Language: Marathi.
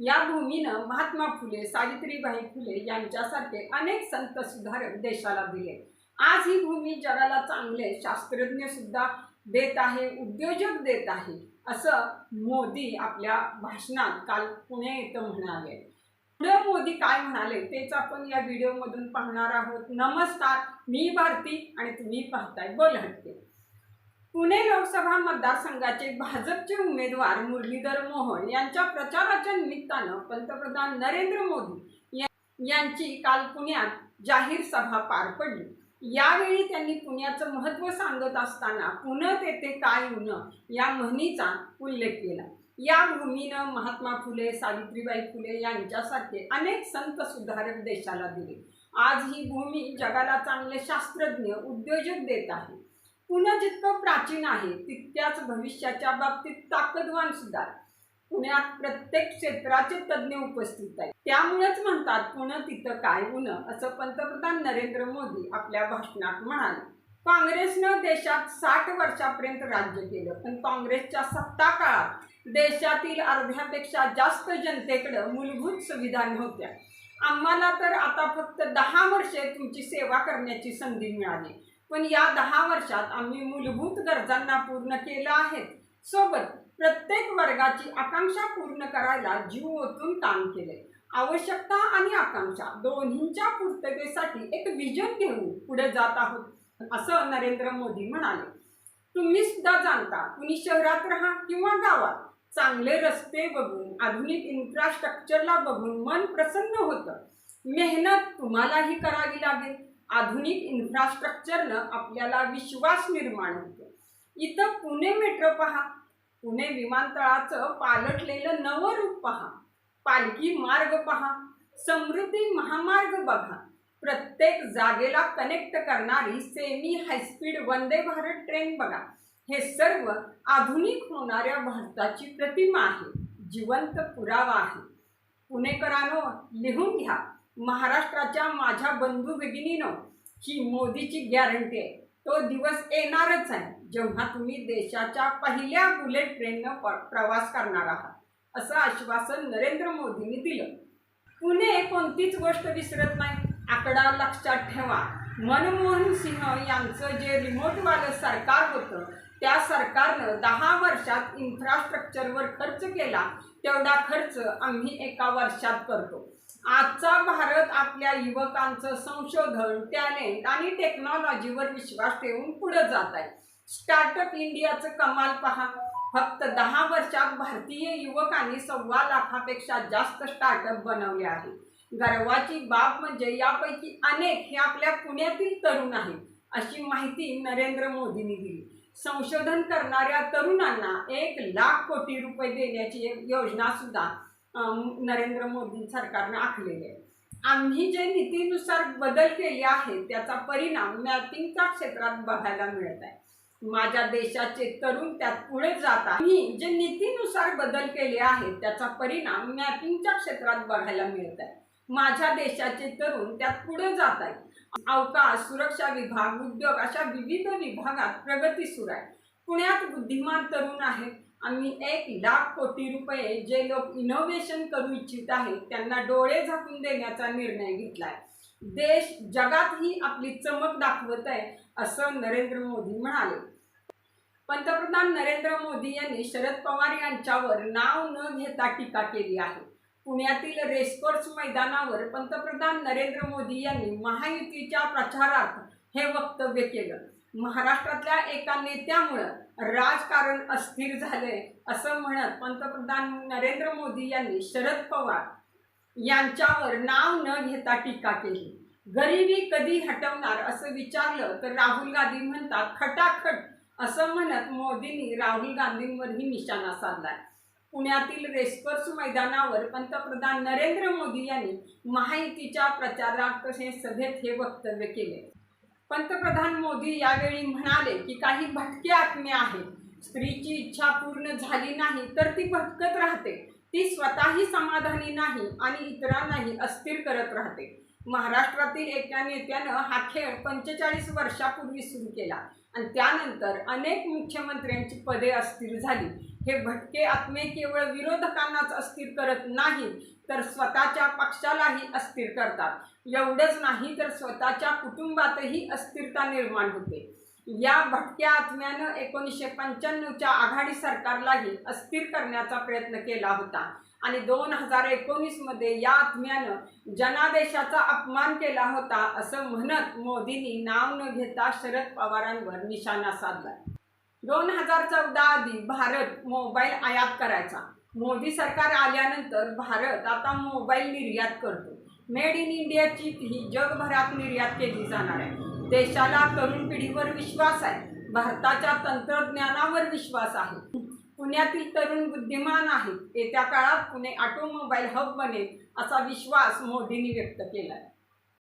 या भूमीनं महात्मा फुले सावित्रीबाई फुले यांच्यासारखे अनेक संत सुधारक देशाला दिले. आज ही भूमी जगाला चांगले शास्त्रज्ञ सुद्धा देत आहे उद्योजक देत आहे असं मोदी आपल्या भाषणात काल पुणे इथं म्हणाले. पुढे मोदी काय म्हणाले तेच आपण या व्हिडिओमधून पाहणार आहोत. नमस्कार मी भारती आणि तुम्ही पाहताय बोल हटके पुणे लोकसभा मतदारसंघाचे भाजपचे उमेदवार मुरलीधर मोहोळ यांच्या प्रचाराच्या निमित्तानं पंतप्रधान नरेंद्र मोदी यांची काल पुण्यात जाहीर सभा पार पडली. यावेळी त्यांनी पुण्याचं महत्त्व सांगत असताना पुणे तेथे काय उनं या म्हणीचा उल्लेख केला. या भूमीनं महात्मा फुले सावित्रीबाई फुले यांच्यासारखे अनेक संत सुधारक देशाला दिले. आज ही भूमी जगाला चांगले शास्त्रज्ञ उद्योजक देत आहे. पुणे जितकं प्राचीन आहे तितक्याच भविष्याच्या बाबतीत ताकदवान सुद्धा पुण्यात प्रत्येक क्षेत्राचे तज्ज्ञ उपस्थित आहेत. त्यामुळेच म्हणतात पुणे तिथं काय उनं असं पंतप्रधान नरेंद्र मोदी आपल्या भाषणात म्हणाले. काँग्रेसनं देशात साठ वर्षापर्यंत राज्य केलं पण काँग्रेसच्या सत्ता काळात देशातील अर्ध्यापेक्षा जास्त जनतेकडं मूलभूत सुविधा नव्हत्या. आम्हाला तर आता फक्त दहा वर्षे तुमची सेवा करण्याची संधी मिळाली. पण या दहा वर्षात आम्ही मूलभूत गरजांना पूर्ण केलं आहे सोबत प्रत्येक वर्गाची आकांक्षा पूर्ण करायला जीव ओतून काम केले आवश्यकता आणि आकांक्षा दोन्हींच्या पूर्ततेसाठी एक विजन घेऊन पुढे जात आहोत असं नरेंद्र मोदी म्हणाले. तुम्ही सुद्धा जाणता कुणी शहरात राहा किंवा गावात चांगले रस्ते बघून आधुनिक इन्फ्रास्ट्रक्चरला बघून मन प्रसन्न होतं. मेहनत तुम्हालाही करावी लागेल. आधुनिक इन्फ्रास्ट्रक्चरनं आपल्याला विश्वास निर्माण होतो. इथं पुणे मेट्रो पहा. पुणे विमानतळाचं पालटलेलं नवं रूप पहा. पालखी मार्ग पहा. समृद्धी महामार्ग बघा. प्रत्येक जागेला कनेक्ट करणारी semi high speed Vande Bharat train बघा. हे सर्व आधुनिक होणाऱ्या भारताची प्रतिमा आहे. जिवंत पुरावा आहे. पुणेकरांनो लिहून घ्या. महाराष्ट्राच्या माझ्या बंधू भगिनीनं ही मोदीची गॅरंटी आहे. तो दिवस येणारच आहे जेव्हा तुम्ही देशाच्या पहिल्या बुलेट ट्रेननं प्रवास करणार आहात असं आश्वासन नरेंद्र मोदींनी दिलं. पुणे कोणतीच गोष्ट विसरत नाही. आकडा लक्षात ठेवा. मनमोहन सिंह यांचं जे रिमोटवालं सरकार होतं त्या सरकारनं दहा वर्षात इन्फ्रास्ट्रक्चरवर खर्च केला तेवढा खर्च आम्ही एका वर्षात करतो. आजचा भारत आपल्या युवकांचं संशोधन टॅलेंट आणि टेक्नॉलॉजीवर विश्वास ठेवून पुढे जात आहे. स्टार्टअप इंडियाचं कमाल पहा. फक्त दहा वर्षात भारतीय युवकांनी सव्वा लाखापेक्षा जास्त स्टार्टअप बनवले आहे. गर्वाची बाब म्हणजे यापैकी अनेक हे आपल्या पुण्यातील तरुण आहेत अशी माहिती नरेंद्र मोदींनी दिली. संशोधन करणाऱ्या तरुणांना एक लाख कोटी रुपये देण्याची एक योजना सुद्धा नरेंद्र मोदी सरकारनं आखलेले आहे आम्ही जे नीतीनुसार बदल केले आहेत त्याचा परिणाम मॅपिंगच्या क्षेत्रात बघायला मिळत आहे. माझ्या देशाचे तरुण त्यात पुढे जात आहेत. मी जे नीतीनुसार बदल केले आहेत त्याचा परिणाम मॅपिंगच्या क्षेत्रात बघायला मिळत आहे. माझ्या देशाचे तरुण त्यात पुढे जात आहेत. अवकाश सुरक्षा विभाग उद्योग अशा विविध विभागात प्रगती सुरू आहे. पुण्यात बुद्धिमान तरुण आहेत. आम्ही एक लाख कोटी रुपये जे लोक इनोव्हेशन करू इच्छित आहेत त्यांना डोळे झाकून देण्याचा निर्णय घेतलाय. देश जगातही आपली चमक दाखवत आहे असं नरेंद्र मोदी म्हणाले. पंतप्रधान नरेंद्र मोदी यांनी शरद पवार यांच्यावर नाव न घेता टीका केली आहे. पुण्यातील रेसकोर्स मैदानावर पंतप्रधान नरेंद्र मोदी यांनी महायुतीच्या प्रचारात हे वक्तव्य केलं. महाराष्ट्रातल्या एका नेत्यामुळं राजकारण अस्थिर झालंय असं म्हणत पंतप्रधान नरेंद्र मोदी यांनी शरद पवार यांच्यावर नाव न घेता टीका केली. गरिबी कधी हटवणार असं विचारलं तर राहुल गांधी म्हणतात खटाखट असं म्हणत मोदींनी राहुल गांधींवरही निशाणा साधलाय. पुण्यातील रेसकोर्स मैदानावर पंतप्रधान नरेंद्र मोदी यांनी महायुतीच्या प्रचारार्थ सभेत हे वक्तव्य केले. पंतप्रधान मोदी यावेळी म्हणाले की काही भटके आत्मे आहेत. स्त्रीची इच्छा पूर्ण झाली नाही तर ती भटकत राहते. ती स्वतःही समाधानी नाही आणि इतरांनाही अस्थिर करत राहते. महाराष्ट्रातील एका नेत्यानं हा खेळ पंचेचाळीस वर्षापूर्वी सुरू केला आणि त्यानंतर अनेक मुख्यमंत्र्यांची पदे अस्थिर झाली. हे भटके आत्मे केवळ विरोधकांनाच अस्थिर करत नाहीत तर स्वतःच्या पक्षालाही अस्थिर करतात. एवढंच नाही तर स्वतःच्या कुटुंबातही अस्थिरता निर्माण होते. या भटक्या आत्म्यानं एकोणीसशे पंच्याण्णवच्या आघाडी सरकारलाही अस्थिर करण्याचा प्रयत्न केला होता. आणि दोन हजार एकोणीसमध्ये या आत्म्यानं जनादेशाचा अपमान केला होता असं म्हणत मोदींनी नाव न घेता शरद पवारांवर निशाणा साधला. दोन हजार चौदा आधी भारत मोबाईल आयात करायचा. मोदी सरकार आल्यानंतर भारत आता मोबाईल निर्यात करतो. मेड इन इंडियाची ही जगभरात निर्यात केली जाणार आहे. देशाला तरुण पिढीवर विश्वास आहे. भारताच्या तंत्रज्ञानावर विश्वास आहे. पुण्यातील तरुण बुद्धिमान आहेत. येत्या काळात पुणे ऑटोमोबाईल हब बनेल असा विश्वास मोदींनी व्यक्त केला आहे